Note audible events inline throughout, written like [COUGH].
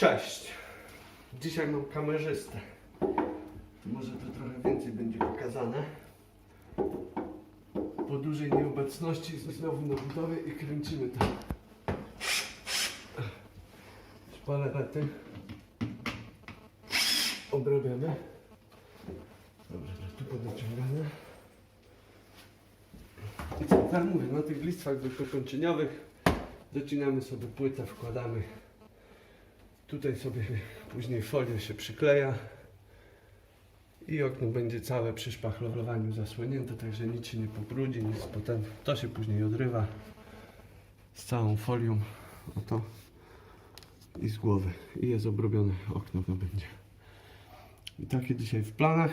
Cześć. Dzisiaj mam kamerzystę. Może to trochę więcej będzie pokazane. Po dużej nieobecności znowu na budowie i kręcimy to. Szpalety. Obrabiamy. Dobrze, tu podociągane. I co, tak mówię, na tych listwach wykończeniowych docinamy sobie płytę, wkładamy Tutaj sobie później folię się przykleja i okno będzie całe przy szpachlowaniu zasłonięte, także nic się nie pobrudzi, nic potem to się później odrywa z całą folią oto i z głowy i jest obrobione okno to będzie. I takie dzisiaj w planach,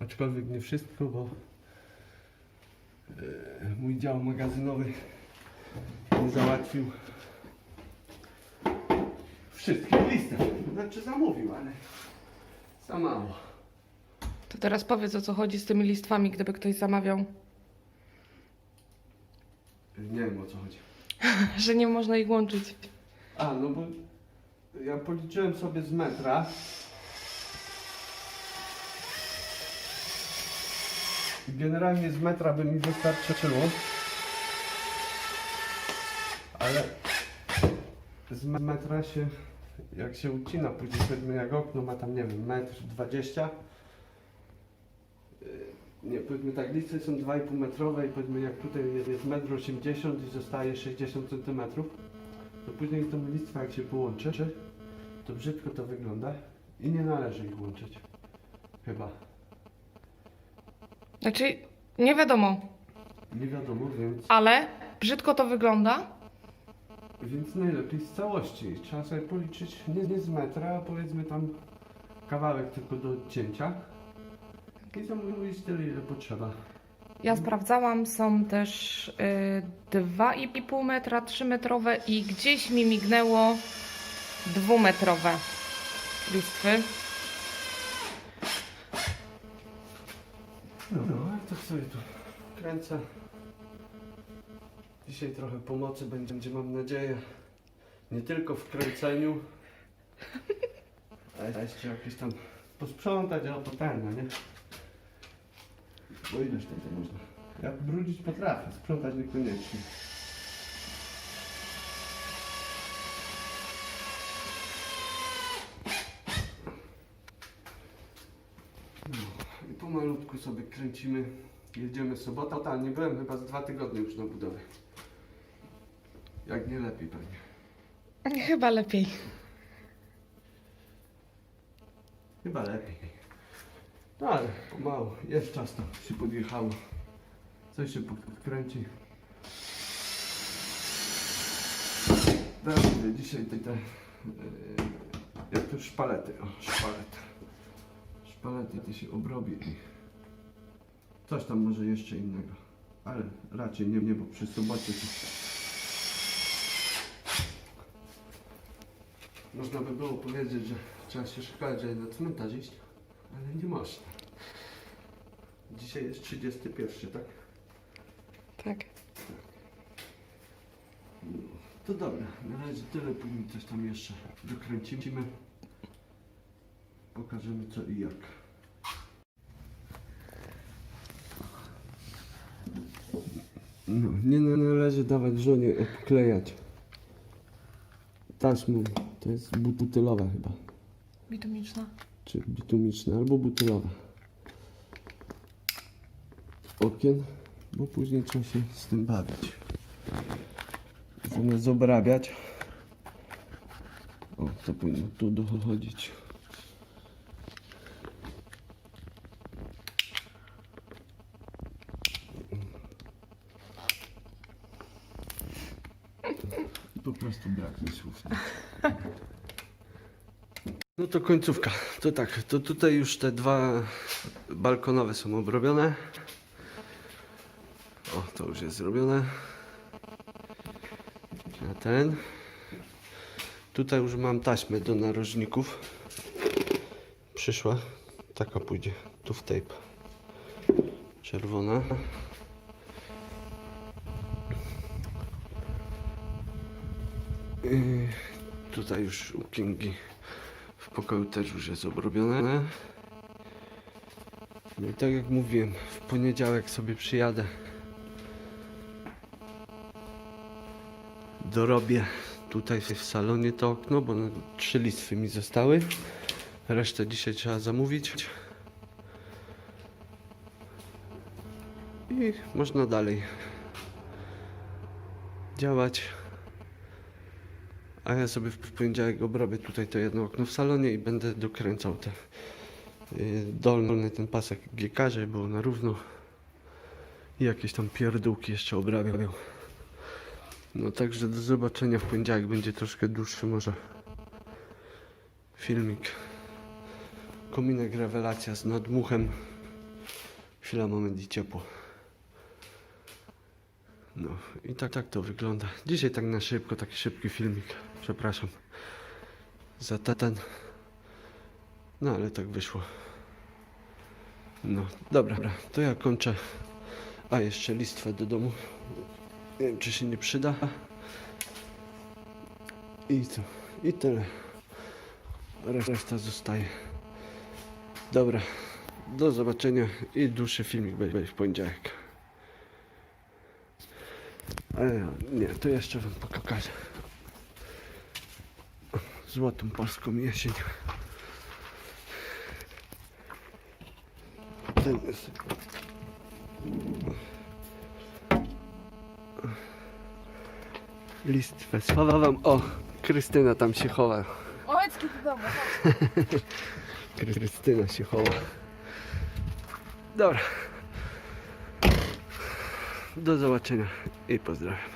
aczkolwiek nie wszystko, bo e, mój dział magazynowy nie załatwił wszystkich listów. Znaczy zamówił, ale za mało. To teraz powiedz o co chodzi z tymi listwami, gdyby ktoś zamawiał, Nie wiem o co chodzi. [LAUGHS] że nie można ich łączyć. A, no bo ja policzyłem sobie z metra. I Generalnie z metra by mi wystarczyło. Ale z me- metra się, jak się ucina, później powiedzmy jak okno ma tam, nie wiem, metr 20. yy, Nie, powiedzmy tak, listy są 2,5 metrowe i powiedzmy jak tutaj jest, jest metr 80 i zostaje 60 centymetrów to później tą listwę jak się połączy, to brzydko to wygląda i nie należy ich łączyć. Chyba. Znaczy, nie wiadomo, Nie wiadomo, więc, ale brzydko to wygląda. Więc najlepiej z całości. Trzeba sobie policzyć nie, nie z metra, a powiedzmy tam kawałek tylko do odcięcia i zamówić tyle ile potrzeba. Ja sprawdzałam, są też y, 2,5 metra, 3 metrowe i gdzieś mi mignęło dwumetrowe listwy. No, no tak sobie tu kręcę. Dzisiaj trochę pomocy będzie, będzie, mam nadzieję, nie tylko w kręceniu, a jeszcze jakieś tam posprzątać, ale to ten, no nie? Bo ileż tam to można? Ja brudzić potrafię, sprzątać niekoniecznie. No, I pomalutku sobie kręcimy. Jedziemy sobota, tak, nie byłem chyba z dwa tygodnie już na budowie. Jak nie lepiej pewnie. Chyba lepiej. Chyba lepiej. No ale pomału, jest czas to się podjechało. Coś się podkręci. Dobrze, dzisiaj te, te jak to szpalety, o szpalet. Szpalety to się obrobi coś tam może jeszcze innego. Ale raczej nie, nie bo przy sobocie to można by było powiedzieć, że trzeba się szukać, żeby na cmentarz iść, ale nie można. Dzisiaj jest 31, tak? Tak. To dobra, na razie tyle, później coś tam jeszcze dokręcimy. Pokażemy co i jak. Nie należy dawać żonie obklejać taśmą. To jest butylowa chyba, Bitumiczna. czy bitumiczna, albo butylowa. Okien, bo później trzeba się z tym bawić. Zamiast obrabiać, o, to powinno tu dochodzić. Po prostu brak mi słów. No to końcówka. To tak, to tutaj już te dwa balkonowe są obrobione. O, to już jest zrobione. A ten. Tutaj już mam taśmę do narożników. Przyszła. Taka pójdzie. Tu w tape. Czerwona. Yy, tutaj już u Kingi W pokoju też już jest obrobione. No i tak jak mówiłem, w poniedziałek sobie przyjadę. Dorobię tutaj w salonie to okno, bo trzy listwy mi zostały. Resztę dzisiaj trzeba zamówić. I można dalej działać. A ja sobie w poniedziałek obrobię tutaj to jedno okno w salonie i będę dokręcał te yy, dolny ten pasek GK, żeby na równo. I jakieś tam pierdółki jeszcze obrabiał. No także do zobaczenia w poniedziałek będzie troszkę dłuższy może filmik. Kominek rewelacja z nadmuchem. Chwila, moment i ciepło. No i tak, tak to wygląda. Dzisiaj tak na szybko, taki szybki filmik. Przepraszam za te- ten. No ale tak wyszło. No dobra, to ja kończę. A jeszcze listwę do domu. Nie wiem czy się nie przyda. I co? I tyle. Reszta zostaje. Dobra. Do zobaczenia i dłuższy filmik będzie w poniedziałek. Ale nie, to jeszcze wam pokażę. Złotą polską jesień. Ten jest. Listwę schowam. O, Krystyna tam się chowa. Ołecki do domu. Krystyna się chowa. Dobra. Do zobaczenia i pozdrawiam.